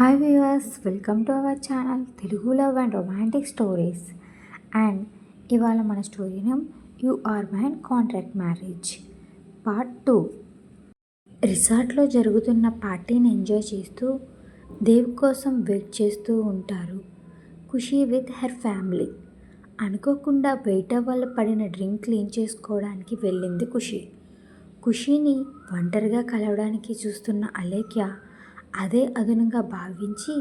Hi viewers welcome to our channel Telugu love and romantic stories. And ఇవాళ మన story name you are mine contract marriage part two. రిసార్ట్లో జరుగుతున్న పార్టీని enjoy చేస్తూ దేవ్ కోసం wait చేస్తూ ఉంటారు ఖుషి విత్ హర్ ఫ్యామిలీ. అనుకోకుండా వెయిటర్ వల్ల పడిన డ్రింక్ క్లీన్ చేసుకోవడానికి వెళ్ళింది ఖుషి. ఖుషిని ఒంటరిగా కలవడానికి చూస్తున్న అలేఖ్య అదే అదునుగా భావించి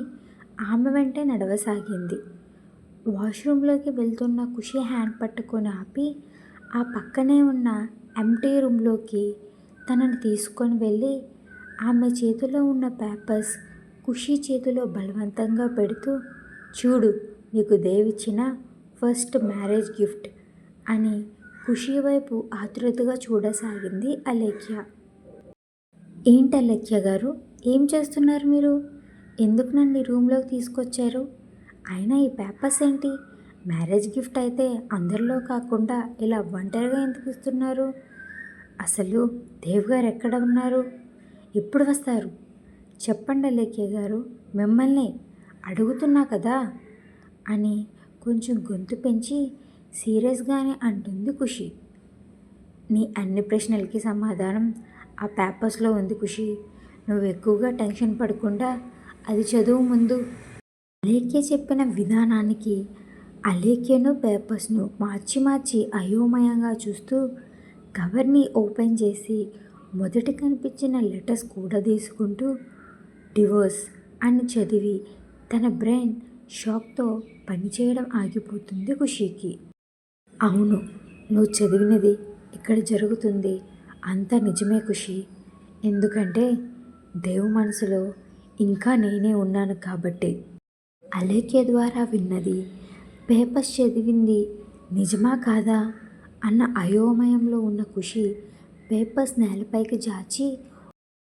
ఆమె వెంటే నడవసాగింది. వాష్రూమ్లోకి వెళ్తున్న ఖుషి హ్యాండ్ పట్టుకొని ఆపి ఆ పక్కనే ఉన్న ఎంటీ రూమ్లోకి తనని తీసుకొని వెళ్ళి ఆమె చేతిలో ఉన్న పేపర్స్ ఖుషి చేతిలో బలవంతంగా పెడుతూ చూడు నీకు దేవిచ్చిన ఫస్ట్ మ్యారేజ్ గిఫ్ట్ అని ఖుషి వైపు ఆతృతగా చూడసాగింది అలేఖ్య. ఏంటి అలేఖ్య గారు? ఏం చేస్తున్నారు మీరు? ఎందుకు నన్ను రూమ్లోకి తీసుకొచ్చారు? అయినా ఈ పేపర్స్ ఏంటి? మ్యారేజ్ గిఫ్ట్ అయితే అందరిలో కాకుండా ఇలా ఒంటరిగా ఎందుకు ఇస్తున్నారు? అసలు దేవ్ గారు ఎక్కడ ఉన్నారు? ఎప్పుడు వస్తారు? చెప్పండి అలేఖ్య గారు మిమ్మల్ని అడుగుతున్నా కదా? అని కొంచెం గొంతు పెంచి సీరియస్గానే అంటుంది ఖుషి. నీ అన్ని ప్రశ్నలకి సమాధానం ఆ పేపర్స్లో ఉంది ఖుషి. నువ్వు ఎక్కువగా టెన్షన్ పడకుండా అది చదువు ముందు. అలేఖ్య చెప్పిన విధానానికి అలేఖ్యను పేపర్స్ను మార్చి మార్చి అయోమయంగా చూస్తూ కవర్ని ఓపెన్ చేసి మొదట కనిపించిన లెటర్స్ కూడా తీసుకుంటూ డివోర్స్ అని చదివి తన బ్రెయిన్ షాక్తో పనిచేయడం ఆగిపోతుంది ఖుషీకి. అవును నువ్వు చదివినది ఇక్కడ జరుగుతుంది. అంత నిజమే ఖుషి. ఎందుకంటే దేవు మనసులో ఇంకా నేనే ఉన్నాను కాబట్టి. అలేఖ్య ద్వారా విన్నది పేపర్స్ చదివింది నిజమా కాదా అన్న అయోమయంలో ఉన్న ఖుషి పేపర్స్ నేలపైకి జాచి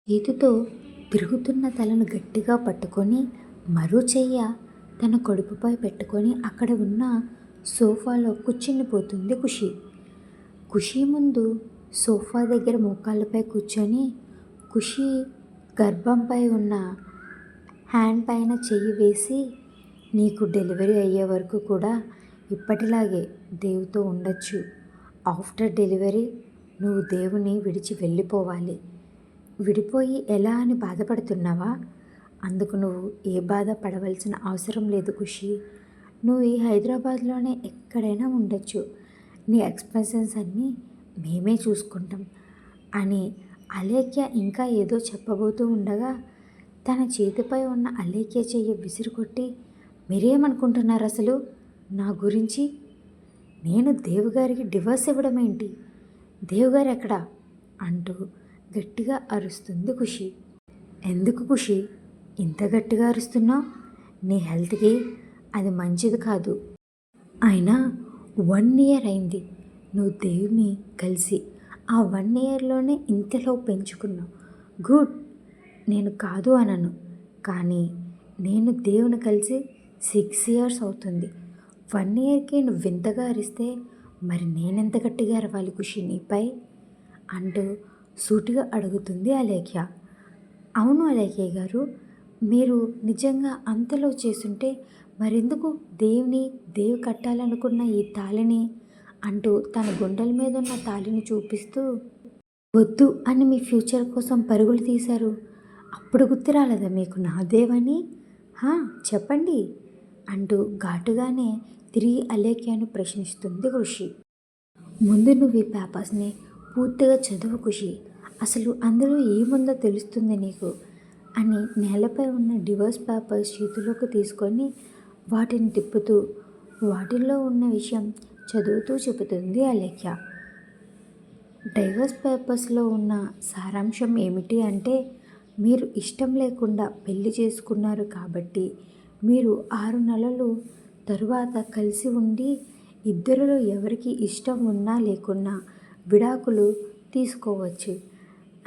చేతితో తిరుగుతున్న తలను గట్టిగా పట్టుకొని మరో చెయ్య తన కడుపుపై పెట్టుకొని అక్కడ ఉన్న సోఫాలో కూర్చునిపోతుంది ఖుషి. ఖుషి ముందు సోఫా దగ్గర మోకాళ్ళపై కూర్చొని ఖుషి గర్భంపై ఉన్న హ్యాండ్ పైన చెయ్యి వేసి నీకు డెలివరీ అయ్యే వరకు కూడా ఇప్పటిలాగే దేవుతో ఉండొచ్చు. ఆఫ్టర్ డెలివరీ నువ్వు దేవుని విడిచి వెళ్ళిపోవాలి. విడిపోయి ఎలా అని బాధపడుతున్నావా? అందుకు నువ్వు ఏ బాధ పడవలసిన అవసరం లేదు ఖుషి. నువ్వు ఈ హైదరాబాద్లోనే ఎక్కడైనా ఉండొచ్చు. నీ ఎక్స్పెన్సెస్ అన్నీ మేమే చూసుకుంటాం అని అలేఖ్య ఇంకా ఏదో చెప్పబోతూ ఉండగా తన చేతిపై ఉన్న అలేఖ్య చెయ్యి విసిరుకొట్టి మీరేమనుకుంటున్నారు అసలు నా గురించి? నేను దేవుగారికి డివోర్స్ ఇవ్వడం ఏంటి దేవుగారు ఎక్కడా అంటూ గట్టిగా అరుస్తుంది ఖుషి. ఎందుకు ఖుషి? ఇంత గట్టిగా అరుస్తున్నావు నీ హెల్త్కి అది మంచిది కాదు. అయినా వన్ ఇయర్ అయింది. నువ్వు దేవుని కలిసి ఆ వన్ ఇయర్లోనే ఇంతలో పెంచుకున్నావు గుడ్ నేను కాదు అనను. కానీ నేను దేవుని కలిసి సిక్స్ ఇయర్స్ అవుతుంది. వన్ ఇయర్కి నువ్వు వింతగా అరిస్తే మరి నేనెంత గట్టిగా అరవాలి ఖుషి నీపై? అంటూ సూటిగా అడుగుతుంది అలేఖ్య. అవును అలేఖ్య గారు మీరు నిజంగా అంతలో చేసుంటే మరెందుకు దేవుని దేవు కట్టాలనుకున్న ఈ తాళిని అంటూ తన గుండెల మీద ఉన్న తాళిని చూపిస్తూ వద్దు అని మీ ఫ్యూచర్ కోసం పరుగులు తీశారు. అప్పుడు గుర్తు రాలేదా మీకు నాదేవని హా చెప్పండి అంటూ ఘాటుగానే తిరిగి అలేఖ్యాను ప్రశ్నిస్తుంది కృషి ముందు నువ్వు ఈ పేపర్స్ని పూర్తిగా చదువు ఖుషి అసలు అందులో ఏముందో తెలుస్తుంది నీకు అని నేలపై ఉన్న డివోర్స్ పేపర్స్ చేతిలోకి తీసుకొని వాటిని తిప్పుతూ వాటిల్లో ఉన్న విషయం చదువుతూ చెబుతుంది అలేఖ్య. డైవర్స్ పేపర్స్లో ఉన్న సారాంశం ఏమిటి అంటే మీరు ఇష్టం లేకుండా పెళ్ళి చేసుకున్నారు కాబట్టి మీరు ఆరు నెలలు తరువాత కలిసి ఉండి ఇద్దరిలో ఎవరికి ఇష్టం ఉన్నా లేకున్నా విడాకులు తీసుకోవచ్చు.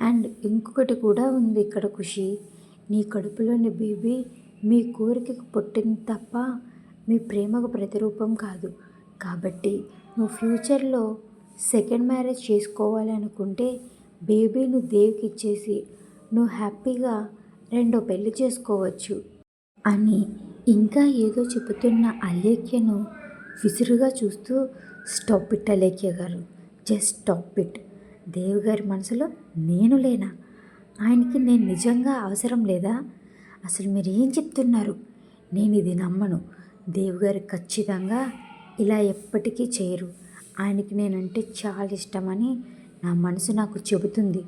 అండ్ ఇంకొకటి కూడా ఉంది ఇక్కడ ఖుషి. నీ కడుపులోని బేబీ మీ కోరికకు పుట్టింది తప్ప మీ ప్రేమకు ప్రతిరూపం కాదు. కాబట్టి నువ్వు ఫ్యూచర్లో సెకండ్ మ్యారేజ్ చేసుకోవాలనుకుంటే బేబీని దేవుకి ఇచ్చేసి నువ్వు హ్యాపీగా రెండో పెళ్ళి చేసుకోవచ్చు. అని ఇంకా ఏదో చెబుతున్న అలేఖ్యను విసురుగా చూస్తూ స్టాప్ ఇట్ అలేఖ్య గారు జస్ట్ స్టాప్ ఇట్. దేవ్ గారి మనసులో నేను లేనా? ఆయనకి నేను నిజంగా అవసరం లేదా? అసలు మీరు ఏం చెప్తున్నారు? నేను ఇది నమ్మను. దేవ్ గారు ఖచ్చితంగా ఇలా ఎప్పటికీ చేయరు. ఆయనకి నేనంటే చాలా ఇష్టమని నా మనసు నాకు చెబుతుంది.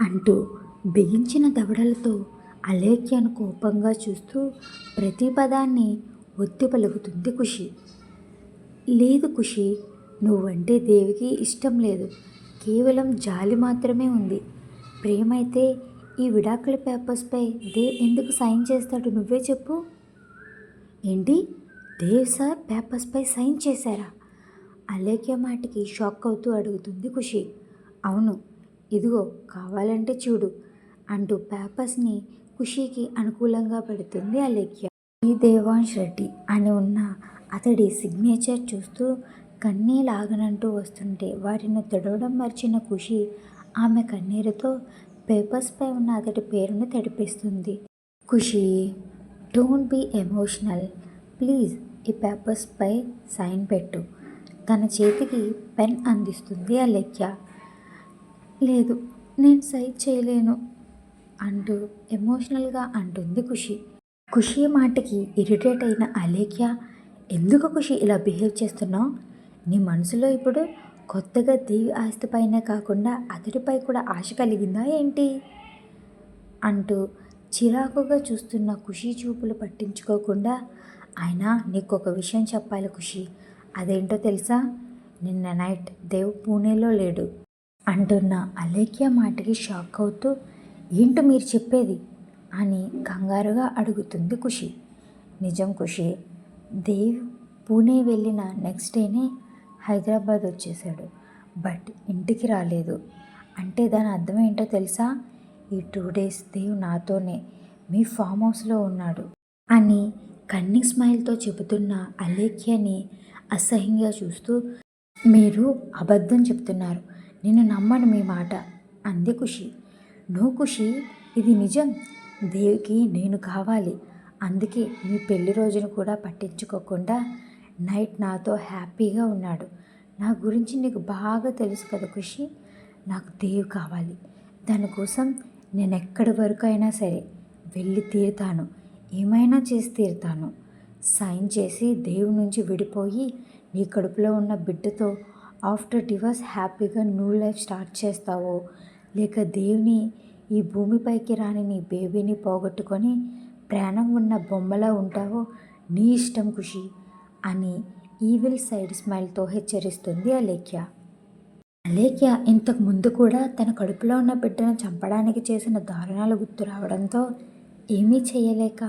అంటూ బిగించిన దవడలతో అలేఖ్యను కోపంగా చూస్తూ ప్రతి పదాన్ని ఒత్తి పలుకుతుంది ఖుషి. లేదు ఖుషి నువ్వంటే దేవికి ఇష్టం లేదు. కేవలం జాలి మాత్రమే ఉంది. ప్రేమైతే ఈ విడాకుల పేపర్స్పై దేవ్ ఎందుకు సైన్ చేస్తాడు నువ్వే చెప్పు. ఏంటి? దేవ్ సార్ పేపర్స్పై సైన్ చేశారా? అలేఖ్య మాటకి షాక్ అవుతూ అడుగుతుంది ఖుషి. అవును ఇదిగో కావాలంటే చూడు అంటూ పేపర్స్ని ఖుషీకి అనుకూలంగా పెడుతుంది అలేఖ్య. ఈ దేవాంశ్ రెడ్డి అని ఉన్న అతడి సిగ్నేచర్ చూస్తూ కన్నీలాగనంటూ వస్తుంటే వాటిని తడవడం మర్చిన ఖుషి ఆమె కన్నీరుతో పేపర్స్పై ఉన్న అతడి పేరును తడిపిస్తుంది. Khushi don't be emotional please ఈ పేపర్స్పై సైన్ పెట్టు. తన చేతికి పెన్ అందిస్తుంది అలేఖ్య. లేదు నేను సైన్ చేయలేను అంటూ ఎమోషనల్గా అంటుంది ఖుషి. ఖుషి మాటకి ఇరిటేట్ అయిన అలేఖ్య ఎందుకు ఖుషి ఇలా బిహేవ్ చేస్తున్నావు? నీ మనసులో ఇప్పుడు కొత్తగా దేవి ఆస్తిపైనే కాకుండా అతడిపై కూడా ఆశ కలిగిందా ఏంటి? అంటూ చిరాకుగా చూస్తున్న ఖుషి చూపులు పట్టించుకోకుండా ఆయన నీకు ఒక విషయం చెప్పాలి ఖుషి. అదేంటో తెలుసా? నిన్న నైట్ దేవ్ పూణేలో లేడు. అంటున్న అలేఖ్య మాటకి షాక్ అవుతూ ఏంటో మీరు చెప్పేది? అని కంగారుగా అడుగుతుంది ఖుషి. నిజం ఖుషి. దేవ్ పూణే వెళ్ళిన నెక్స్ట్ డేనే హైదరాబాద్ వచ్చేసాడు బట్ ఇంటికి రాలేదు. అంటే దాని అర్థం ఏంటో తెలుసా? ఈ టూ డేస్ దేవ్ నాతోనే మీ ఫామ్ హౌస్లో ఉన్నాడు అని కన్నింగ్ స్మైల్తో చెబుతున్న అలేఖ్యని అసహ్యంగా చూస్తూ మీరు అబద్ధం చెప్తున్నారు. నేను నమ్మను మీ మాట. అంది ఖుషి. నో ఖుషి? ఇది నిజం. దేవికి నేను కావాలి. అందుకే మీ పెళ్ళి రోజును కూడా పట్టించుకోకుండా నైట్ నాతో హ్యాపీగా ఉన్నాడు. నా గురించి నీకు బాగా తెలుసు కదా ఖుషి? నాకు దేవు కావాలి. దానికోసం నేను ఎక్కడి వరకు అయినా సరే వెళ్ళి తీరుతాను. ఏమైనా చేసి తీరుతాను. సైన్ చేసి దేవుడి నుంచి విడిపోయి నీ కడుపులో ఉన్న బిడ్డతో ఆఫ్టర్ డివర్స్ హ్యాపీగా న్యూ లైఫ్ స్టార్ట్ చేస్తావో. లేక దేవుని ఈ భూమిపైకి రాని నీ బేబీని పోగొట్టుకొని ప్రాణం ఉన్న బొమ్మలా ఉంటావో నీ ఇష్టం ఖుషి అని ఈవిల్ సైడ్ స్మైల్తో హెచ్చరిస్తుంది అలేఖ్య. అలేఖ్య ఇంతకు ముందు కూడా తన కడుపులో ఉన్న బిడ్డను చంపడానికి చేసిన దారుణాలు గుర్తు రావడంతో ఏమీ చేయలేక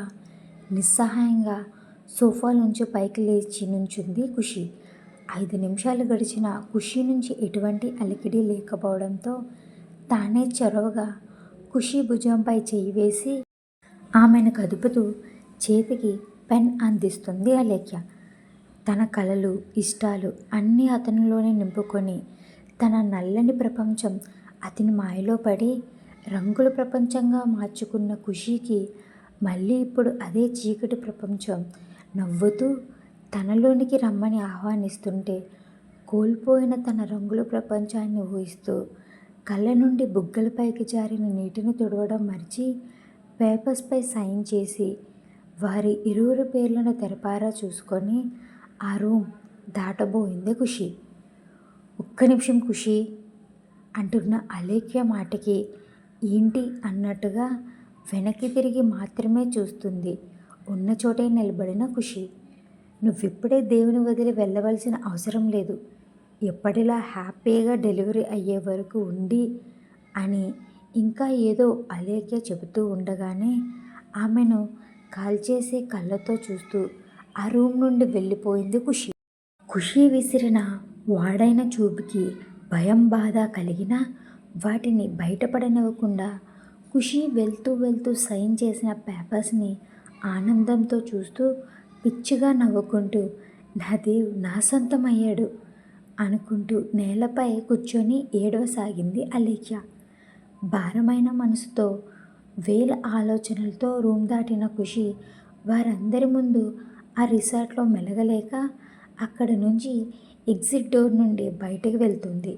నిస్సహాయంగా సోఫా నుంచి పైకి లేచి నుంచుంది ఖుషి. ఐదు నిమిషాలు గడిచిన ఖుషి నుంచి ఎటువంటి అలికిడి లేకపోవడంతో తానే చొరవగా ఖుషి భుజంపై చేయి వేసి ఆమెను కదుపుతూ చేతికి పెన్ అందిస్తుంది అలేఖ్య. తన కలలు ఇష్టాలు అన్నీ అతనిలోనే నింపుకొని తన నల్లని ప్రపంచం అతని మాయలో పడి రంగుల ప్రపంచంగా మార్చుకున్న ఖుషీకి మళ్ళీ ఇప్పుడు అదే చీకటి ప్రపంచం నవ్వుతూ తనలోనికి రమ్మని ఆహ్వానిస్తుంటే కోల్పోయిన తన రంగుల ప్రపంచాన్ని ఊహిస్తూ కళ్ళ నుండి బుగ్గలపైకి జారిన నీటిని తుడవడం మరిచి పేపర్స్పై సైన్ చేసి వారి ఇరువురు పేర్లను తెరపారా చూసుకొని ఆ రూమ్ దాటబోయింది ఖుషి. ఒక్క నిమిషం ఖుషి అంటున్న అలేఖ్య మాటకి ఏంటి అన్నట్టుగా వెనక్కి తిరిగి మాత్రమే చూస్తుంది. ఉన్న చోటే నిలబడిన ఖుషి. నువ్విప్పుడే దేవుని వదిలి వెళ్ళవలసిన అవసరం లేదు. ఎప్పటిలా హ్యాపీగా డెలివరీ అయ్యే వరకు ఉండి అని ఇంకా ఏదో అలేఖ్య చెబుతూ ఉండగానే ఆమెను కాల్చేసే కళ్ళతో చూస్తూ ఆ రూమ్ నుండి వెళ్ళిపోయింది ఖుషి. ఖుషి విసిరిన వాడైన చూపుకి భయం బాధ కలిగినా వాటిని బయటపడనివ్వకుండా ఖుషి వెళ్తూ వెళ్తూ సైన్ చేసిన పేపర్స్ని ఆనందంతో చూస్తూ పిచ్చిగా నవ్వుకుంటూ నా దేవ్ నా సొంతమయ్యాడు అనుకుంటూ నేలపై కూర్చొని ఏడవసాగింది అలేఖ్య. భారమైన మనసుతో వేల ఆలోచనలతో రూమ్ దాటిన ఖుషి వారందరి ముందు ఆ రిసార్ట్లో మెలగలేక అక్కడ నుంచి ఎగ్జిట్ డోర్ నుండి బయటకు వెళ్తుంది.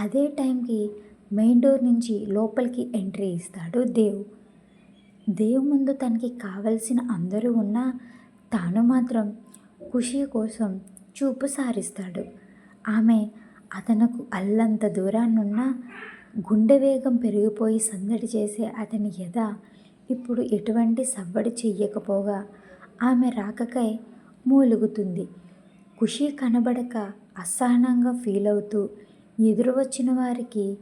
అదే టైంకి మెయిన్ డోర్ నుంచి లోపలికి ఎంట్రీ ఇస్తాడు దేవ్. దేవ్ ముందు తనకి కావలసిన అందరూ ఉన్నా తాను మాత్రం ఖుషి కోసం చూపు సారిస్తాడు. ఆమె అతనకు అల్లంత దూరాన్నున్న గుండె వేగం పెరిగిపోయి సందడి చేసే అతని ఎద ఇప్పుడు ఎటువంటి సవ్వడి చెయ్యకపోగా ఆమె రాకకై మూలుగుతుంది. ఖుషి కనబడక అసహనంగా ఫీల్ అవుతూ ఎదురు వచ్చిన వారికి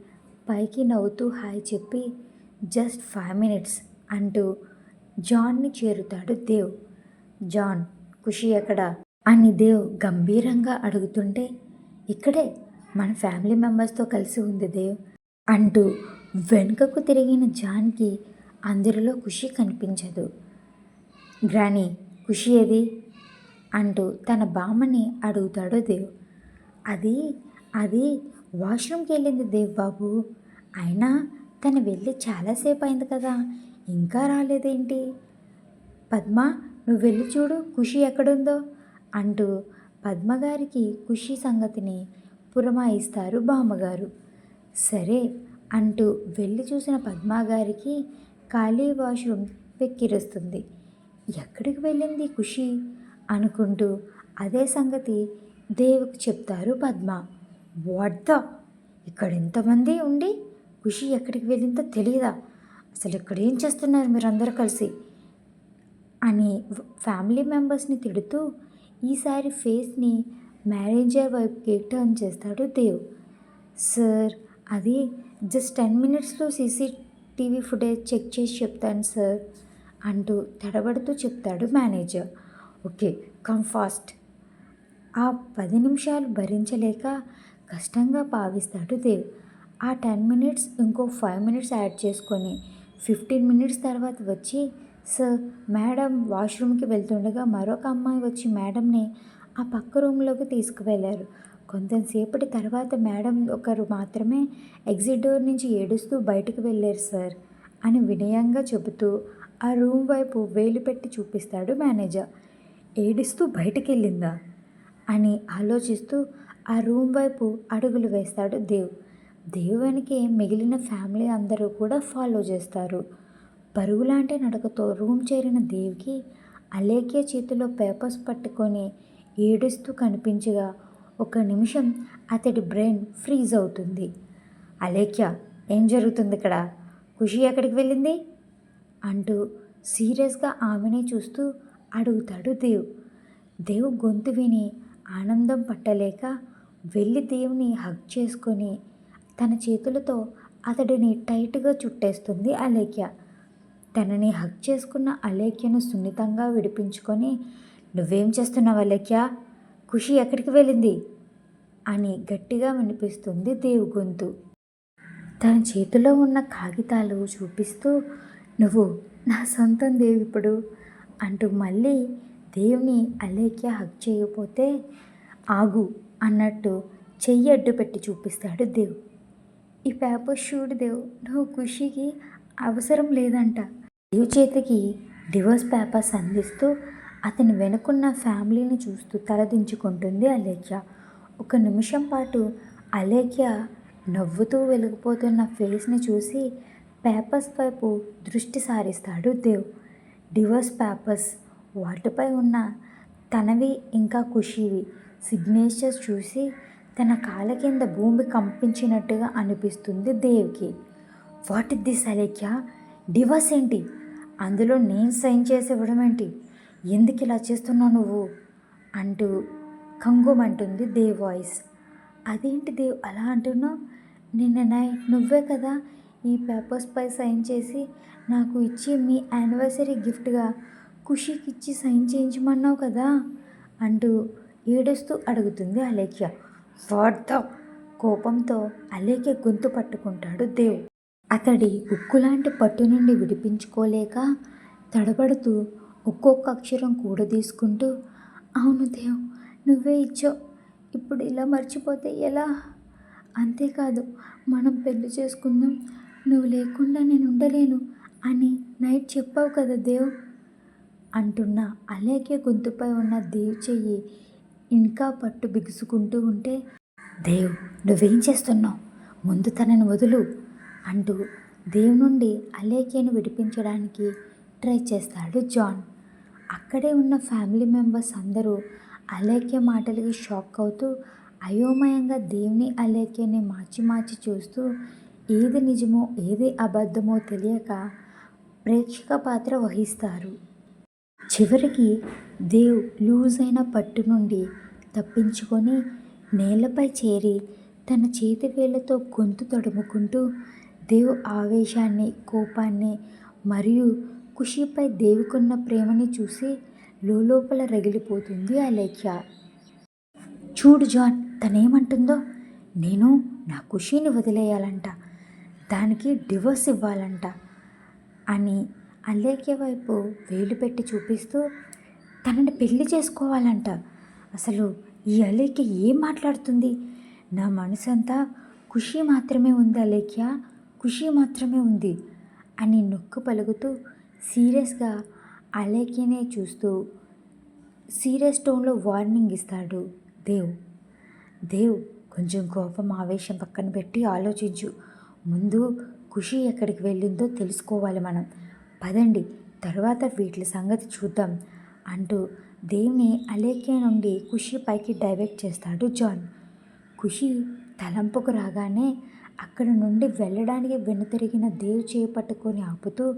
పైకి నవ్వుతూ హాయ్ చెప్పి జస్ట్ ఫైవ్ మినిట్స్ అంటూ జాన్ని చేరుతాడు దేవ్. జాన్ ఖుషి ఎక్కడ? అని దేవ్ గంభీరంగా అడుగుతుంటే ఇక్కడే మన ఫ్యామిలీ మెంబర్స్తో కలిసి ఉంది దేవ్ అంటూ వెనుకకు తిరిగిన జాన్కి అందరిలో ఖుషి కనిపించదు. గ్రానీ ఖుషి ఏది? అంటూ తన బామ్మని అడుగుతాడు దేవ్. అది అది వాష్రూమ్కి వెళ్ళింది దేవ్ బాబు. అయినా తను వెళ్ళి చాలాసేపు అయింది కదా. ఇంకా రాలేదేంటి? పద్మ నువ్వు వెళ్ళి చూడు ఖుషి ఎక్కడుందో అంటూ పద్మగారికి ఖుషి సంగతిని పురమాయిస్తారు బామ్మగారు. సరే అంటూ వెళ్ళి చూసిన పద్మగారికి ఖాళీ వాష్రూమ్ వెక్కిరుస్తుంది. ఎక్కడికి వెళ్ళింది ఖుషి? అనుకుంటూ అదే సంగతి దేవుకు చెప్తారు పద్మ. What the? ఇక్కడ ఎంతమంది ఉండి ఖుషి ఎక్కడికి వెళ్ళిందో తెలియదా అసలు ఇక్కడ ఏం చేస్తున్నారు మీరందరూ కలిసి? అని ఫ్యామిలీ మెంబర్స్ని తిడుతూ ఈసారి ఫేస్ని మేనేజర్ వైపుకి టర్న్ చేస్తాడు దేవ్. సార్ అది జస్ట్ టెన్ మినిట్స్లో సీసీటీవీ ఫుటేజ్ చెక్ చేసి చెప్తాను సార్ అంటూ తడబడుతూ చెప్తాడు మేనేజర్. Okay come fast. ఆ పది నిమిషాలు భరించలేక కష్టంగా భావిస్తాడు దేవ్. ఆ టెన్ మినిట్స్ ఇంకో ఫైవ్ మినిట్స్ యాడ్ చేసుకొని ఫిఫ్టీన్ మినిట్స్ తర్వాత వచ్చి సార్ మేడం వాష్రూమ్కి వెళ్తుండగా మరొక అమ్మాయి వచ్చి మేడంని ఆ పక్క రూమ్లోకి తీసుకువెళ్ళారు. కొంతసేపటి తర్వాత మేడం ఒకరు మాత్రమే ఎగ్జిట్ డోర్ నుంచి ఏడుస్తూ బయటకు వెళ్ళారు సార్ అని వినయంగా చెబుతూ ఆ రూమ్ వైపు వేలు పెట్టి చూపిస్తాడు మేనేజర్. ఏడుస్తూ బయటకు వెళ్ళిందా అని ఆలోచిస్తూ ఆ రూమ్ వైపు అడుగులు వేస్తాడు దేవ్. దేవునికి మిగిలిన ఫ్యామిలీ అందరూ కూడా ఫాలో చేస్తారు. పరుగులాంటి నడకతో రూమ్ చేరిన దేవికి అలేఖ్య చేతిలో పేపర్స్ పట్టుకొని ఏడుస్తూ కనిపించగా ఒక నిమిషం అతడి బ్రెయిన్ ఫ్రీజ్ అవుతుంది. అలేఖ్య ఏం జరుగుతుంది ఇక్కడ? ఖుషి ఎక్కడికి వెళ్ళింది? అంటూ సీరియస్గా ఆమెనే చూస్తూ అడుగుతాడు దేవ్. దేవ్ గొంతు విని ఆనందం పట్టలేక వెళ్ళి దేవుని హగ్ చేసుకొని తన చేతులతో అతడిని టైట్గా చుట్టేస్తుంది అలేఖ్య. తనని హక్ చేసుకున్న అలేఖ్యను సున్నితంగా విడిపించుకొని నువ్వేం చేస్తున్నావు అలేఖ్య? ఖుషి ఎక్కడికి వెళ్ళింది? అని గట్టిగా వినిపిస్తుంది దేవు గొంతు. తన చేతిలో ఉన్న కాగితాలు చూపిస్తూ నువ్వు నా సొంతం దేవు ఇప్పుడు అంటూ మళ్ళీ దేవుని అలేఖ్య హక్ చేయకపోతే ఆగు అన్నట్టు చెయ్యి అడ్డు పెట్టి చూపిస్తాడు దేవు. ఈ పేపర్ షూట్ నువ్వు ఖుషికి అవసరం లేదంట. దేవ్ చేతికి డివోర్స్ పేపర్స్ అందిస్తూ అతని వెనుకున్న ఫ్యామిలీని చూస్తూ తలదించుకుంటుంది అలేఖ్య. ఒక నిమిషం పాటు అలేఖ్య నవ్వుతూ వెలిగిపోతున్న ఫేస్ని చూసి పేపర్స్ వైపు దృష్టి సారిస్తాడు దేవ్. డివోర్స్ పేపర్స్ వాటిపై ఉన్న తనవి ఇంకా ఖుషివి సిగ్నేచర్స్ చూసి తన కాళ్ళ కింద భూమి కంపించినట్టుగా అనిపిస్తుంది దేవ్కి. What is this Alekhya? Divorce ఏంటి? అందులో నేను సైన్ చేసి ఇవ్వడం ఏంటి? ఎందుకు ఇలా చేస్తున్నావు నువ్వు? అంటూ కంగుమంటుంది దేవ్ వాయిస్. అదేంటి దేవ్ అలా అంటున్నావు? నిన్న నైట్ నువ్వే కదా ఈ పేపర్స్పై సైన్ చేసి నాకు ఇచ్చి మీ యానివర్సరీ గిఫ్ట్గా ఖుషీకిచ్చి సైన్ చేయించమన్నావు కదా? అంటూ ఏడుస్తూ అడుగుతుంది అలేఖ్య. వాట్ కోపంతో అలేకే గొంతు పట్టుకుంటాడు దేవ్. అతడి ఉక్కులాంటి పట్టు నుండి విడిపించుకోలేక తడబడుతూ ఒక్కొక్క అక్షరం కూడా తీసుకుంటూ అవును దేవ్ నువ్వే ఇచ్చావు. ఇప్పుడు ఇలా మర్చిపోతే ఎలా? అంతేకాదు మనం పెళ్ళి చేసుకుందాం. నువ్వు లేకుండా నేను ఉండలేను అని నైట్ చెప్పావు కదా దేవ్. అంటున్న అలాగే గొంతుపై ఉన్న దేవ్ చెయ్యి ఇంకా పట్టు బిగుసుకుంటూ ఉంటే దేవ్ నువ్వేం చేస్తున్నావు? ముందు తనని వదులు అంటూ దేవ్ నుండి అలేఖ్యను విడిపించడానికి ట్రై చేస్తాడు జాన్. అక్కడే ఉన్న ఫ్యామిలీ మెంబర్స్ అందరూ అలేఖ్య మాటలకి షాక్ అవుతూ అయోమయంగా దేవుని అలేఖ్యని మార్చి మార్చి చూస్తూ ఏది నిజమో ఏది అబద్ధమో తెలియక ప్రేక్షక పాత్ర వహిస్తారు. చివరికి దేవ్ లూజ్ అయిన పట్టు నుండి తప్పించుకొని నేలపై చేరి తన చేతి వేళ్ళతో గొంతు తడుముకుంటూ దేవ్ ఆవేశాన్ని కోపాన్ని మరియు ఖుషిపై దేవుకున్న ప్రేమని చూసి లోపల రగిలిపోతుంది అలేఖ్య. చూడు జాన్ తనేమంటుందో? నేను నా ఖుషీని వదిలేయాలంట. దానికి డివోర్స్ ఇవ్వాలంట అని అలేఖ్య వైపు వేలు పెట్టి చూపిస్తూ తనని పెళ్ళి చేసుకోవాలంట. అసలు ఈ అలేఖ్య ఏం మాట్లాడుతుంది? నా మనసంతా ఖుషి మాత్రమే ఉంది అలేఖ్య ఖుషి మాత్రమే ఉంది అని నొక్కు పలుకుతూ సీరియస్గా అలేఖ్యనే చూస్తూ సీరియస్ టోన్లో వార్నింగ్ ఇస్తాడు దేవ్. దేవ్ కొంచెం కోపం ఆవేశం పక్కన పెట్టి ఆలోచించు. ముందు ఖుషి ఎక్కడికి వెళ్ళిందో తెలుసుకోవాలి మనం. పదండి తర్వాత వీటి సంగతి చూద్దాం అంటూ దేవుని అలేఖ్య నుండి ఖుషి పైకి డైవర్ట్ చేస్తాడు జాన్. ఖుషి తలంపుకు రాగానే అక్కడ నుండి వెళ్ళడానికి వెనుతిరిగిన దేవ్ చేపట్టుకొని ఆపుతూ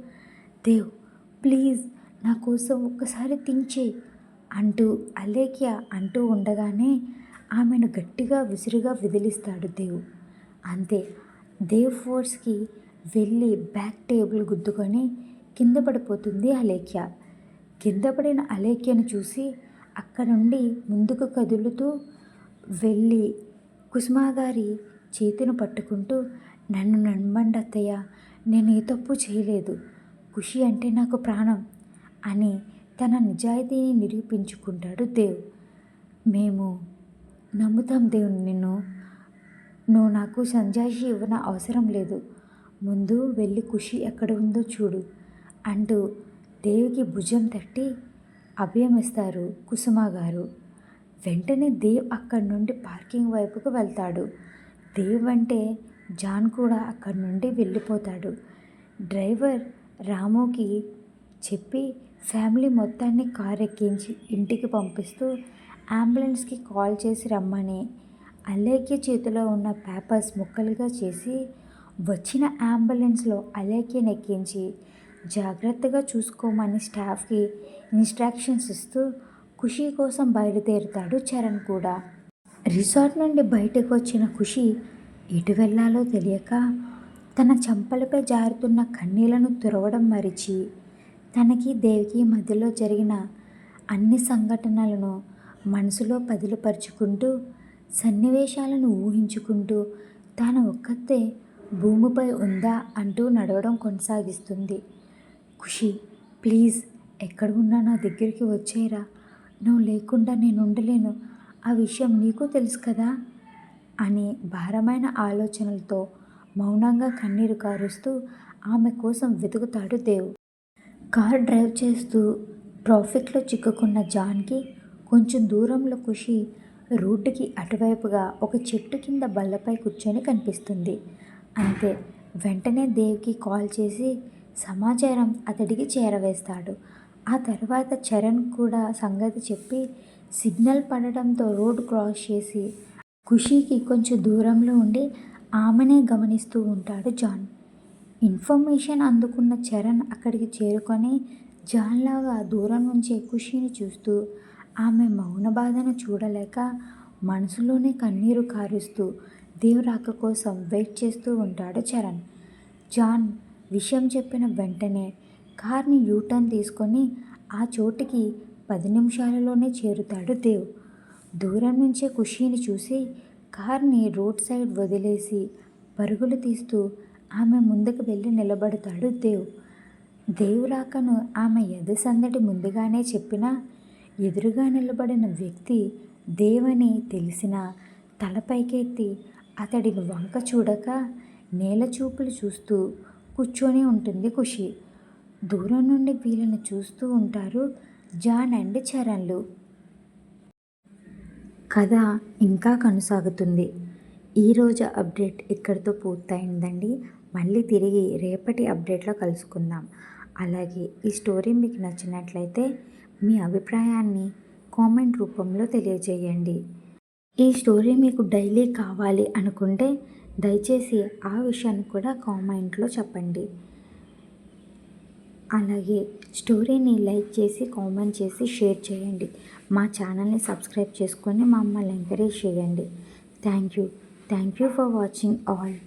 దేవ్ ప్లీజ్ నా కోసం ఒక్కసారి తించే అంటూ అలేఖ్య అంటూ ఉండగానే ఆమెను గట్టిగా విసురుగా విదిలిస్తాడు దేవ్. అంతే దేవ్ ఫోర్స్కి వెళ్ళి బ్యాక్ టేబుల్ గుద్దుకొని కింద పడిపోతుంది అలేఖ్య. కింద పడిన అలేఖ్యను చూసి అక్కడ నుండి ముందుకు కదులుతూ వెళ్ళి కుసుమాగారి చేతిని పట్టుకుంటూ నన్ను నమ్మండి అత్తయ్య నేను ఏ తప్పు చేయలేదు. ఖుషి అంటే నాకు ప్రాణం అని తన నిజాయితీని నిరూపించుకుంటాడు దేవ్. మేము నమ్ముతాం దేవ్ నిన్ను. నువ్వు నాకు సంజాయిషి ఇవ్వన అవసరం లేదు. ముందు వెళ్ళి ఖుషి ఎక్కడ ఉందో చూడు. అంటూ దేవికి భుజం తట్టి అభయమిస్తారు కుసుమ గారు వెంటనే దేవ్ అక్కడి నుండి పార్కింగ్ వైపుకు వెళ్తాడు. దేవ్ అంటే జాన్ కూడా అక్కడి నుండి వెళ్ళిపోతాడు. డ్రైవర్ రాముకి చెప్పి ఫ్యామిలీ మొత్తాన్ని కార్ ఎక్కించి ఇంటికి పంపిస్తూ అంబులెన్స్కి కాల్ చేసి రమ్మని అలేఖ్య చేతిలో ఉన్న పేపర్స్ ముక్కలుగా చేసి వచ్చిన అంబులెన్స్లో అలేఖ్యను ఎక్కించి జాగ్రత్తగా చూసుకోమని స్టాఫ్కి ఇన్స్ట్రక్షన్స్ ఇస్తూ ఖుషి కోసం బయలుదేరుతాడు చరణ్ కూడా. రిసార్ట్ నుండి బయటకు వచ్చిన ఖుషి ఎటు వెళ్ళాలో తెలియక తన చంపలపై జారుతున్న కన్నీళ్ళను తురవడం మరిచి తనకి దేవికి మధ్యలో జరిగిన అన్ని సంఘటనలను మనసులో పదిలపరుచుకుంటూ సన్నివేశాలను ఊహించుకుంటూ తాను ఒక్కతే భూమిపై ఉందా అంటూ నడవడం కొనసాగిస్తుంది. ఖుషి ప్లీజ్ ఎక్కడ ఉన్నా నా దగ్గరికి వచ్చేయరా. నువ్వు లేకుండా నేను ఉండలేను. ఆ విషయం నీకు తెలుసు కదా? అని భారమైన ఆలోచనలతో మౌనంగా కన్నీరు కారుస్తూ ఆమె కోసం వెతుకుతాడు దేవ్. కార్ డ్రైవ్ చేస్తూ ట్రాఫిక్లో చిక్కుకున్న జాన్కి కొంచెం దూరంలో ఖుషి రోడ్డుకి అటువైపుగా ఒక చెట్టు కింద బల్లపై కూర్చొని కనిపిస్తుంది. అంతే వెంటనే దేవ్కి కాల్ చేసి సమాచారం అతడికి చేరవేస్తాడు. ఆ తర్వాత చరణ్ కూడా సంగతి చెప్పి సిగ్నల్ పడడంతో రోడ్ క్రాస్ చేసి ఖుషీకి కొంచెం దూరంలో ఉండి ఆమెనే గమనిస్తూ ఉంటాడు జాన్. ఇన్ఫర్మేషన్ అందుకున్న చరణ్ అక్కడికి చేరుకొని జాన్లాగా దూరం నుంచే ఖుషీని చూస్తూ ఆమె మౌన బాధను చూడలేక మనసులోనే కన్నీరు కారుస్తూ దేవరాక కోసం వెయిట్ చేస్తూ ఉంటాడు చరణ్. జాన్ విషయం చెప్పిన వెంటనే కార్ని యూటర్న్ తీసుకొని ఆ చోటుకి పది నిమిషాలలోనే చేరుతాడు దేవ్. దూరం నుంచే ఖుషీని చూసి కార్ని రోడ్ సైడ్ వదిలేసి పరుగులు తీస్తూ ఆమె ముందుకు వెళ్ళి నిలబడతాడు దేవ్. దేవ్ రాకను ఆమె ఎదసందటి ముందుగానే చెప్పినా ఎదురుగా నిలబడిన వ్యక్తి దేవని తెలిసిన తలపైకెత్తి అతడిని వంక చూడక నేల చూపులు చూస్తూ కూర్చొని ఉంటుంది ఖుషి. దూరం నుండి వీళ్ళని చూస్తూ ఉంటారు జాన్ అండ్ చరణ్లు. కథ ఇంకా కొనసాగుతుంది. ఈరోజు అప్డేట్ ఇక్కడితో పూర్తయిందండి. మళ్ళీ తిరిగి రేపటి అప్డేట్లో కలుసుకుందాం. అలాగే ఈ స్టోరీ మీకు నచ్చినట్లయితే మీ అభిప్రాయాన్ని కామెంట్ రూపంలో తెలియజేయండి. ఈ స్టోరీ మీకు డైలీ కావాలి అనుకుంటే దయచేసి ఆ విషయాన్ని కూడా కామెంట్లో చెప్పండి. అలాగే స్టోరీని లైక్ చేసి కామెంట్ చేసి షేర్ చేయండి. మా ఛానల్ని సబ్స్క్రైబ్ చేసుకొని మమ్మల్ని ఎంకరేజ్ చేయండి. Thank you. Thank you for watching all.